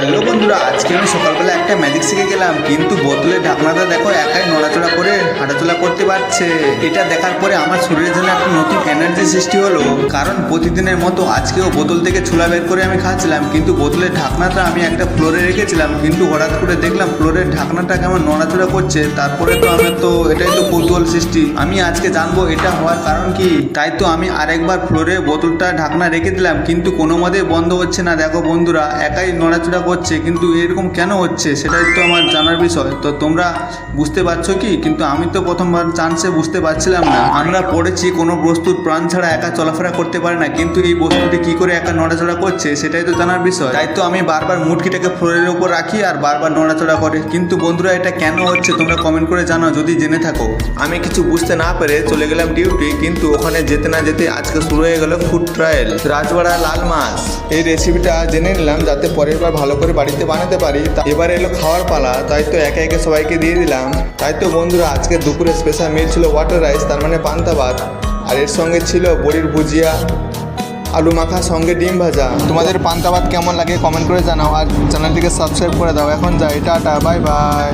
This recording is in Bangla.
হ্যালো বন্ধুরা, আজকে আমি সকালবেলা একটা ম্যাজিক শিখে গেলাম, কিন্তু বোতলের ঢাকনাটা দেখো একাই নড়াচড়া হাঁটাচলা করতে পারছে। এটা দেখার পরে আমার শরীরের জন্য একটা নতুন এনার্জি সৃষ্টি হলো। কারণ প্রতিদিনের মতো আজকেও বোতল থেকে ছোলা বের করে আমি খাচ্ছিলাম, কিন্তু বোতলের ঢাকনাটা আমি একটা ফ্লোরে রেখেছিলাম, কিন্তু হঠাৎ করে দেখলাম ফ্লোরের ঢাকনাটা কেমন নড়াচড়া করছে। তারপরে তো আমার তো এটাই তো কৌতূহল সৃষ্টি। আমি আজকে জানব এটা হওয়ার কারণ কি? তাই তো আমি আরেকবার ফ্লোরে বোতলটা ঢাকনা রেখে দিলাম, কিন্তু কোনো মতেই বন্ধ হচ্ছে না। দেখো বন্ধুরা, একাই নড়াচড়া করছে, কিন্তু এরকম কেন হচ্ছে? সেটাই তো আমার জানার বিষয়। তো তোমরা বুঝতে পারছ কি? কিন্তু আমি তো প্রথমবার চান্সে বুঝতে পারছিলাম না। আমরা পড়েছি, কোনো বস্তুর প্রাণ ছাড়া একা চলাফেরা করতে পারে না, কিন্তু এই বস্তুটি কি করে একা নড়াচড়া করছে, সেটাই তো জানার বিষয়। তাই তো আমি বারবার মুটকিটাকে ফ্লোরের উপর রাখি আর বারবার নড়াচড়া করে। কিন্তু বন্ধুরা, এটা কেন হচ্ছে তোমরা কমেন্ট করে জানাও, যদি জেনে থাকো। আমি কিছু বুঝতে না পেরে চলে গেলাম ডিউটি কিন্তু ওখানে যেতে না যেতে আজকে শুরু হয়ে গেল ফুড ট্রায়াল রাজবাড়া লাল মাছ। এই রেসিপিটা জেনে নিলাম, যাতে পরের বার ভালো করে বাড়িতে বানাতে পারি। এবার এলো খাওয়ার পালা, তাই তো একে একে সবাইকে দিয়ে দিলাম। তাই তো বন্ধুরা আজকে দুপুরে স্পেশাল মিল ছিল ওয়াটার রাইস তার মানে পান্তা ভাত। আর এর সঙ্গে ছিল বড়ির ভুজিয়া, আলু মাখা, সঙ্গে ডিম ভাজা। তোমাদের পান্তা ভাত কেমন লাগে কমেন্ট করে জানাও, আর চ্যানেলটিকে সাবস্ক্রাইব করে দাও। এখন যাই, টাটা বাই বাই